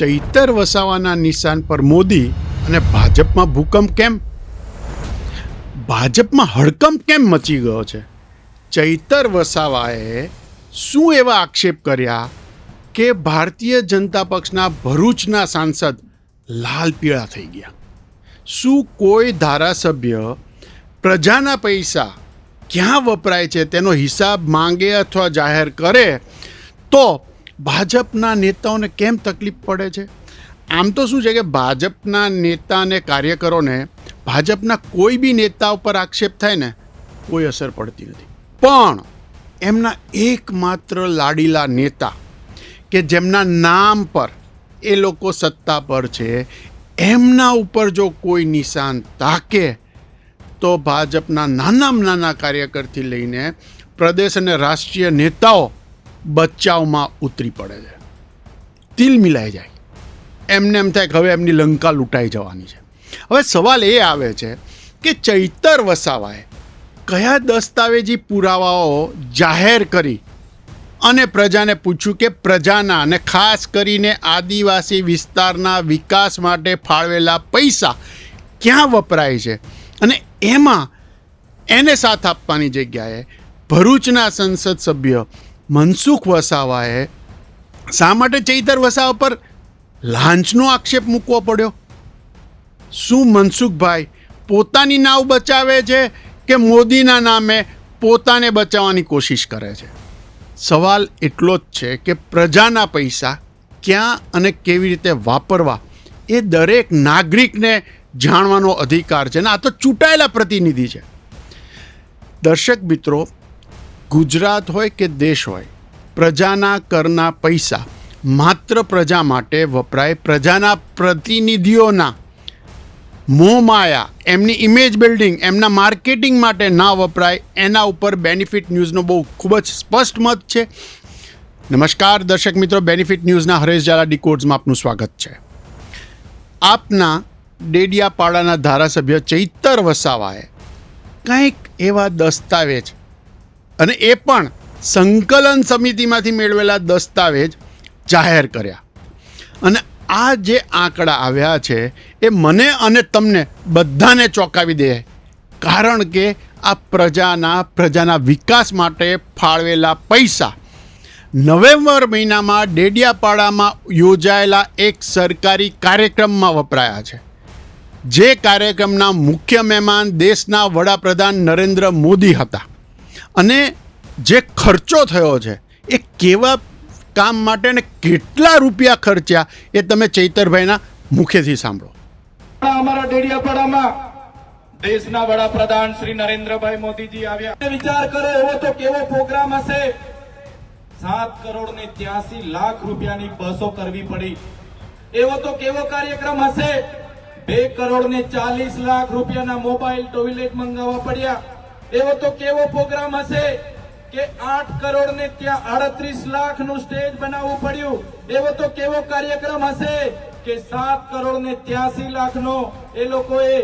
ચૈતર વસાવાના નિશાન પર મોદી અને ભાજપમાં ભૂકંપ કેમ? ભાજપમાં હડકંપ કેમ મચી ગયો છે? ચૈતર વસાવાએ શું એવા આક્ષેપ કર્યા કે ભારતીય જનતા પક્ષના ભરૂચના સાંસદ લાલ પીળા થઈ ગયા? શું કોઈ ધારાસભ્ય પ્રજાના પૈસા ક્યાં વપરાય છે? તેનો હિસાબ માંગે અથવા જાહેર કરે તો ભાજપના નેતાઓને કેમ તકલીફ પડે છે? આમ તો શું છે કે ભાજપના નેતા અને કાર્યકરોને ભાજપના કોઈ બી નેતા ઉપર આક્ષેપ થાય ને, કોઈ અસર પડતી નથી. પણ એમના એકમાત્ર લાડીલા નેતા કે જેમના નામ પર એ લોકો સત્તા પર છે, એમના ઉપર જો કોઈ નિશાન તાકે, તો ભાજપના નાનામાં નાના કાર્યકરથી લઈને પ્રદેશ અને રાષ્ટ્રીય નેતાઓ બચાવમાં ઉતરી પડે છે. તિલ મિલાઈ જાય. એમને એમ થાય કે હવે એમની લંકા લૂંટાઈ જવાની છે. હવે સવાલ એ આવે છે કે ચૈતર વસાવાએ કયા દસ્તાવેજી પુરાવાઓ જાહેર કરી અને પ્રજાને પૂછ્યું કે પ્રજાના અને ખાસ કરીને આદિવાસી વિસ્તારના વિકાસ માટે ફાળવેલા પૈસા ક્યાં વપરાય છે? અને એમાં એને સાથ આપવાની જગ્યાએ ભરૂચના સંસદ સભ્ય મનસુખ વસાવાએ શા માટે ચૈતર વસાવા પર લાંચનો આક્ષેપ મૂકવો પડ્યો? શું મનસુખભાઈ પોતાની નાવ બચાવે છે કે મોદીના નામે પોતાને બચાવવાની કોશિશ કરે છે? સવાલ એટલો જ છે કે પ્રજાના પૈસા ક્યાં અને કેવી રીતે વાપરવા એ દરેક નાગરિકને જાણવાનો અધિકાર છે ને આ તો ચૂંટાયેલા પ્રતિનિધિ છે. દર્શક મિત્રો ગુજરાત હોય કે દેશ હોય, પ્રજાના કરના પૈસા માત્ર પ્રજા માટે વપરાય. પ્રજાના પ્રતિનિધિઓના મોહમાયા એમની ઇમેજ બિલ્ડિંગ એમના માર્કેટિંગ માટે ના વપરાય. એના ઉપર બેનિફિટ ન્યૂઝનો બહુ ખૂબ જ સ્પષ્ટ મત છે. નમસ્કાર દર્શક મિત્રો બેનિફિટ ન્યૂઝના હરેશ ઝાલા ડીકોડ્સમાં આપનું સ્વાગત છે. આપના ડેડિયાપાડાના ધારાસભ્ય ચૈતર વસાવાએ કંઈક એવા દસ્તાવેજ અને એ પણ સંકલન સમિતિમાંથી મેળવેલા દસ્તાવેજ જાહેર કર્યા. અને આ જે આંકડા આવ્યા છે, એ મને અને તમને બધાને ચોંકાવી દે. કારણ કે આ પ્રજાના પ્રજાના વિકાસ માટે ફાળવેલા પૈસા નવેમ્બર મહિનામાં ડેડિયાપાડામાં યોજાયેલા એક સરકારી કાર્યક્રમમાં વપરાયા છે. જે કાર્યક્રમના મુખ્ય મહેમાન દેશના વડાપ્રધાન નરેન્દ્ર મોદી હતા. અને જે ખર્ચો થયો છે, એ કેવા કામ માટે ને કેટલા રૂપિયા ખર્ચ્યા, એ તમે ચૈતરભાઈના મુખેથી સાંભળો. અમારા ડેડિયાપાડામાં દેશના વડાપ્રધાન શ્રી નરેન્દ્રભાઈ મોદીજી આવ્યા. વિચાર કરો એવો તો કેવો પ્રોગ્રામ હશે? સાત કરોડ ને ત્યાસી લાખ રૂપિયાની બસો કરવી પડી. એવો તો કેવો કાર્યક્રમ હશે? બે કરોડ ને ચાલીસ લાખ રૂપિયાના મોબાઈલ ટોયલેટ મંગાવવા પડ્યા. એવો તો કેવો પ્રોગ્રામ હશે કે આઠ કરોડ ને ત્યાં આડત્રીસ લાખનું સ્ટેજ બનાવવું પડ્યું? એવો તો કેવો કાર્યક્રમ હશે કે સાત કરોડ ને ત્યાસી લાખ નો એ લોકોએ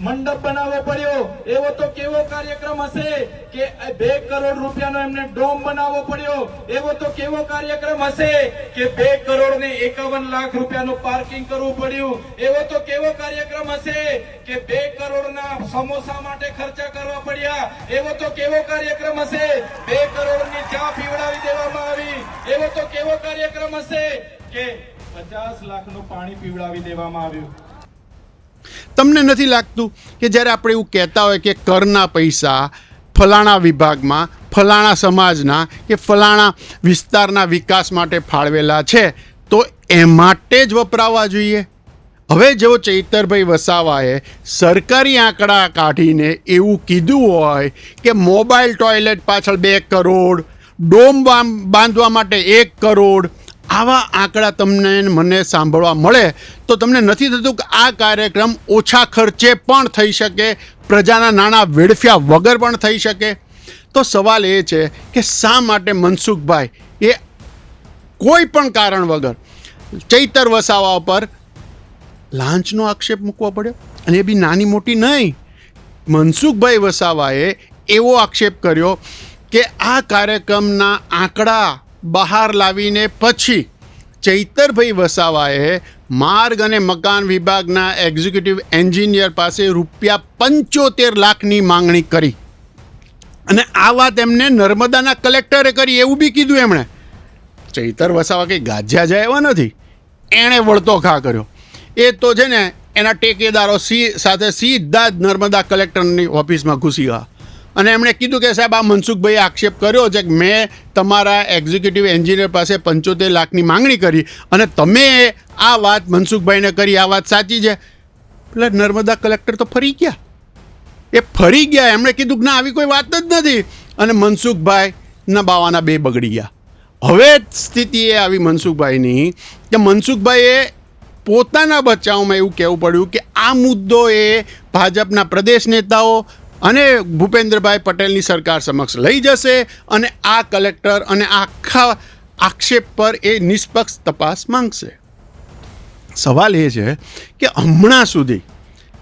મંડપ બનાવવો પડ્યો. એવો તો કેવો કાર્યક્રમ હશે કે બે કરોડ રૂપિયાનો એમને ડોમ બનાવવો પડ્યો. એવો તો કેવો કાર્યક્રમ હશે કે બે કરોડ ને એકાવન લાખ રૂપિયાનું પાર્કિંગ કરવું પડ્યું. એવો તો કેવો કાર્યક્રમ હશે કે બે કરોડના સમોસા માટે ખર્ચા કરવા પડ્યા. એવો તો કેવો કાર્યક્રમ હશે? બે કરોડની ચા પીવડાવી દેવામાં આવી. એવો તો કેવો કાર્યક્રમ હશે કે પચાસ લાખનું પાણી પીવડાવી દેવામાં આવ્યું. તમને નથી લાગતું કે જ્યારે આપણે એવું કહેતા હોય કે કરના પૈસા ફલાણા વિભાગમાં, ફલાણા સમાજના કે ફલાણા વિસ્તારના વિકાસ માટે ફાળવેલા છે, તો એ માટે જ વપરાવા જોઈએ. હવે જો ચૈતરભાઈ વસાવાએ સરકારી આંકડા કાઢીને એવું કીધું હોય કે મોબાઈલ ટોયલેટ પાછળ બે કરોડ, ડોમ બાંધવા માટે એક કરોડ આવા આંકડા તમને મને સાંભળવા મળે તો તમને નથી થતું કે આ કાર્યક્રમ ઓછા ખર્ચે પણ થઈ શકે, પ્રજાના નાણાં વેડફ્યા વગર પણ થઈ શકે? તો સવાલ એ છે કે શા માટે મનસુખભાઈ એ કોઈ પણ કારણ વગર ચૈતર વસાવા પર લાંચનો આક્ષેપ મૂકવો પડ્યો? અને એ બી નાની મોટી નહીં. મનસુખભાઈ વસાવાએ એવો આક્ષેપ કર્યો કે આ કાર્યક્રમના આંકડા બહાર લાવીને પછી ચૈતરભાઈ વસાવાએ માર્ગ અને મકાન વિભાગના એક્ઝિક્યુટિવ એન્જિનિયર પાસે રૂપિયા પંચોતેર લાખની માંગણી કરી. અને આ વાત એમને નર્મદાના કલેક્ટરે કરી, એવું બી કીધું એમણે. ચૈતર વસાવા કંઈ ગાજ્યા જાય એવા નથી. એણે વળતો ખા કર્યો. એ તો છે ને, એના ટેકેદારો સી સાથે સીધા જ નર્મદા કલેક્ટરની ઓફિસમાં ઘૂસી ગયા. અને એમણે કીધું કે સાહેબ, આ મનસુખભાઈએ આક્ષેપ કર્યો છે કે મેં તમારા એક્ઝિક્યુટિવ એન્જિનિયર પાસે પંચોતેર લાખની માંગણી કરી અને તમે આ વાત મનસુખભાઈને કરી, આ વાત સાચી છે. એટલે નર્મદા કલેક્ટર તો ફરી ગયા. એ ફરી ગયા. એમણે કીધું કે ના, આવી કોઈ વાત જ નથી. અને મનસુખભાઈ ના બાવાના બે બગડી ગયા. હવે સ્થિતિ એ આવી મનસુખભાઈની કે મનસુખભાઈએ પોતાના બચાવમાં એવું કહેવું પડ્યું કે આ મુદ્દો એ ભાજપના પ્રદેશ નેતાઓ અને ભૂપેન્દ્રભાઈ પટેલની સરકાર સમક્ષ લઈ જશે અને આ કલેક્ટર અને આખા આક્ષેપ પર એ નિષ્પક્ષ તપાસ માંગશે. સવાલ એ છે કે હમણાં સુધી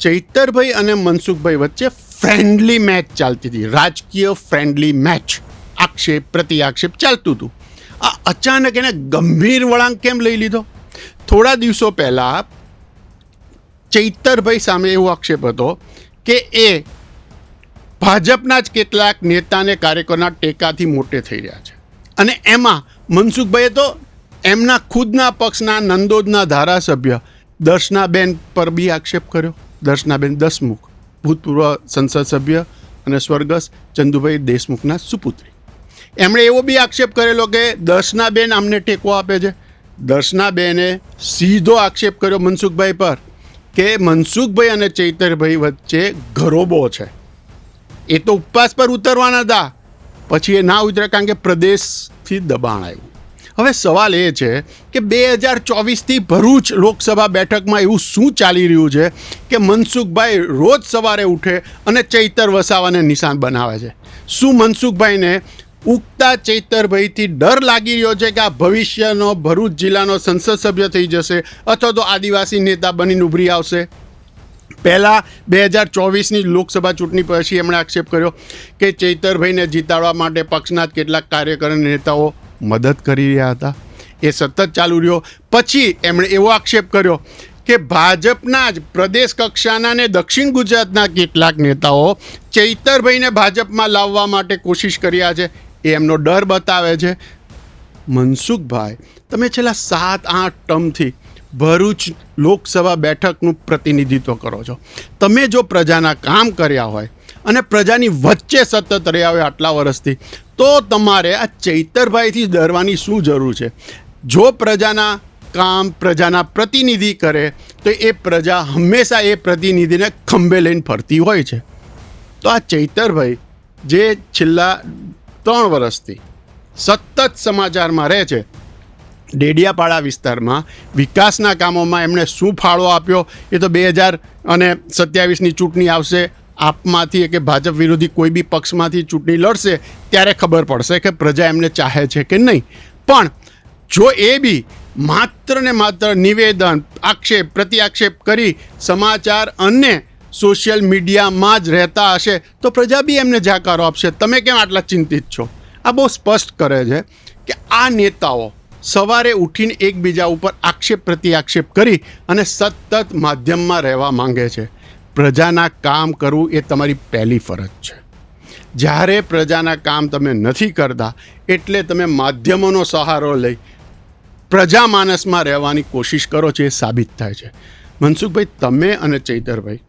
ચૈતરભાઈ અને મનસુખભાઈ વચ્ચે ફ્રેન્ડલી મેચ ચાલતી હતી, રાજકીય ફ્રેન્ડલી મેચ આક્ષેપ પ્રતિ આક્ષેપ ચાલતું હતું. આ અચાનક એને ગંભીર વળાંક કેમ લઈ લીધો? થોડા દિવસો પહેલાં ચૈતરભાઈ સામે એવો આક્ષેપ હતો કે એ ભાજપના જ કેટલાક નેતાને કાર્યકરના ટેકાથી મોટે થઈ રહ્યા છે. અને એમાં મનસુખભાઈએ તો એમના ખુદના પક્ષના નંદોદના ધારાસભ્ય દર્શનાબેન પર બી આક્ષેપ કર્યો. દર્શનાબેન દસમુખ, ભૂતપૂર્વ સંસદ સભ્ય અને સ્વર્ગસ્થ ચંદુભાઈ દેશમુખના સુપુત્રી. એમણે એવો બી આક્ષેપ કરેલો કે દર્શનાબેન અમને ટેકો આપે છે. દર્શનાબેને સીધો આક્ષેપ કર્યો મનસુખભાઈ પર કે મનસુખભાઈ અને ચૈતરભાઈ વચ્ચે ઘરોબો છે. એ તો ઉપવાસ પર ઉતરવાના હતા પછી એ ના ઉતર્યા કારણ કે પ્રદેશથી દબાણ આવ્યું. હવે સવાલ એ છે કે બે હજાર ચોવીસથી ભરૂચ લોકસભા બેઠકમાં એવું શું ચાલી રહ્યું છે કે મનસુખભાઈ રોજ સવારે ઉઠે અને ચૈતર વસાવાને નિશાન બનાવે છે? શું મનસુખભાઈને ઉગતા ચૈતરભાઈથી ડર લાગી રહ્યો છે કે આ ભવિષ્યનો ભરૂચ જિલ્લાનો સંસદ સભ્ય થઈ જશે અથવા તો આદિવાસી નેતા બનીને ઉભરી આવશે? પહેલાં બે હજાર ચોવીસની લોકસભા ચૂંટણી પછી એમણે આક્ષેપ કર્યો કે ચૈતરભાઈને જીતાડવા માટે પક્ષના કેટલાક કાર્યકર નેતાઓ મદદ કરી રહ્યા હતા. એ સતત ચાલુ રહ્યો. પછી એમણે એવો આક્ષેપ કર્યો કે ભાજપના જ પ્રદેશ કક્ષાના ને દક્ષિણ ગુજરાતના કેટલાક નેતાઓ ચૈતરભાઈને ભાજપમાં લાવવા માટે કોશિશ કર્યા છે. એ એમનો ડર બતાવે છે. મનસુખભાઈ, તમે છેલ્લા સાત, આઠ ટર્મથી ભરૂચ લોકસભા બેઠકનું પ્રતિનિધિત્વ કરો છો. તમે જો પ્રજાના કામ કર્યા હોય અને પ્રજાની વચ્ચે સતત રહ્યા હોય આટલા વર્ષથી, તો તમારે આ ચૈતરભાઈથી ડરવાની શું જરૂર છે? જો પ્રજાના કામ પ્રજાના પ્રતિનિધિ કરે, તો એ પ્રજા હંમેશા એ પ્રતિનિધિને ખંભે લઈને ફરતી હોય છે. તો આ ચૈતરભાઈ જે છેલ્લા ત્રણ વર્ષથી સતત સમાચારમાં રહે છે ડેડિયાપાડા વિસ્તારમાં વિકાસના કામોમાં એમણે શું ફાળો આપ્યો એ તો બે હજાર અને સત્યાવીસની ચૂંટણી આવશે. આપમાંથી કે ભાજપ વિરોધી કોઈ બી પક્ષમાંથી ચૂંટણી લડશે ત્યારે ખબર પડશે કે પ્રજા એમને ચાહે છે કે નહીં. પણ જો એ બી માત્ર ને માત્ર નિવેદન, આક્ષેપ પ્રતિ આક્ષેપ કરી સમાચાર અને સોશિયલ મીડિયામાં જ રહેતા હશે તો પ્રજા બી એમને જાકારો આપશે. તમે કેમ આટલા ચિંતિત છો? આ બહુ સ્પષ્ટ કરે છે કે આ નેતાઓ સવારે ઉઠીને એકબીજા ઉપર આક્ષેપ પ્રતિ આક્ષેપ કરી અને સતત માધ્યમમાં રહેવા માંગે છે. પ્રજાના કામ કરવું એ તમારી પહેલી ફરજ છે. જ્યારે પ્રજાના કામ તમે નથી કરતા, એટલે તમે માધ્યમોનો સહારો લઈ પ્રજા માનસમાં રહેવાની કોશિશ કરો છો એ સાબિત થાય છે. મનસુખભાઈ, તમે અને ચૈતરભાઈ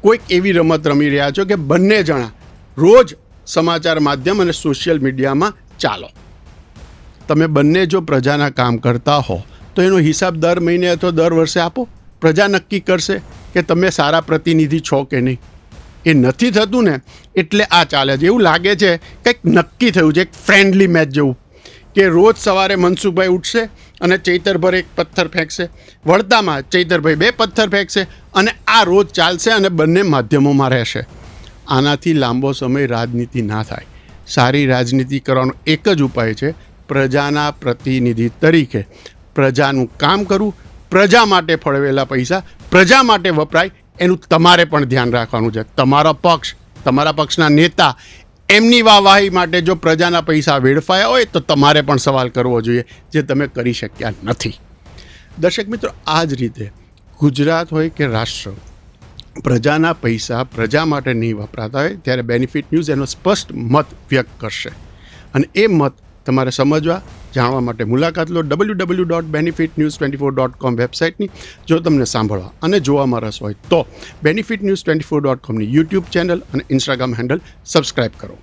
કોઈક એવી રમત રમી રહ્યા છો કે બંને જણા રોજ સમાચાર માધ્યમ અને સોશિયલ મીડિયામાં ચાલો. તમે બંને જો પ્રજાના કામ કરતા હો, તો એનો હિસાબ દર મહિને અથવા દર વર્ષે આપો. પ્રજા નક્કી કરશે કે તમે સારા પ્રતિનિધિ છો કે નહીં. એ નથી થતું ને, એટલે આ ચાલે છે. એવું લાગે છે કંઈક નક્કી થયું છે, એક ફ્રેન્ડલી મેચ જેવું. કે રોજ સવારે મનસુખભાઈ ઉઠશે અને ચૈતરભર એક પથ્થર ફેંકશે. વળતામાં ચૈતરભાઈ બે પથ્થર ફેંકશે અને આ રોજ ચાલશે અને બંને માધ્યમોમાં રહેશે. આનાથી લાંબો સમય રાજનીતિ ના થાય. સારી રાજનીતિ કરવાનો એક જ ઉપાય છે પ્રજાના પ્રતિનિધિ તરીકે પ્રજાનું કામ કરવું પ્રજા માટે ફળવેલા પૈસા, પ્રજા માટે વપરાય, એનું તમારે પણ ધ્યાન રાખવાનું છે. તમારો પક્ષ, તમારા પક્ષના નેતા, એમની વાહવાહી માટે જો પ્રજાના પૈસા વેડફાયા હોય તો તમારે પણ સવાલ કરવો જોઈએ, જે તમે કરી શક્યા નથી. દર્શક મિત્રો, આ જ રીતે ગુજરાત હોય કે રાષ્ટ્ર, પ્રજાના પૈસા પ્રજા માટે નહીં વપરાતા હોય, ત્યારે બેનિફિટ ન્યૂઝ એનો સ્પષ્ટ મત વ્યક્ત કરશે. અને એ મત તમારે સમજવા, જાણવા માટે મુલાકાત લો W W dot benefit news twenty four dot com વેબસાઇટની, જો તમને સાંભળવા અને જોવામાં રસ હોય તો benefit news twenty four dot કોમની YouTube channel અને ઇન્સ્ટાગ્રામ હેન્ડલ સબસ્ક્રાઇબ કરો.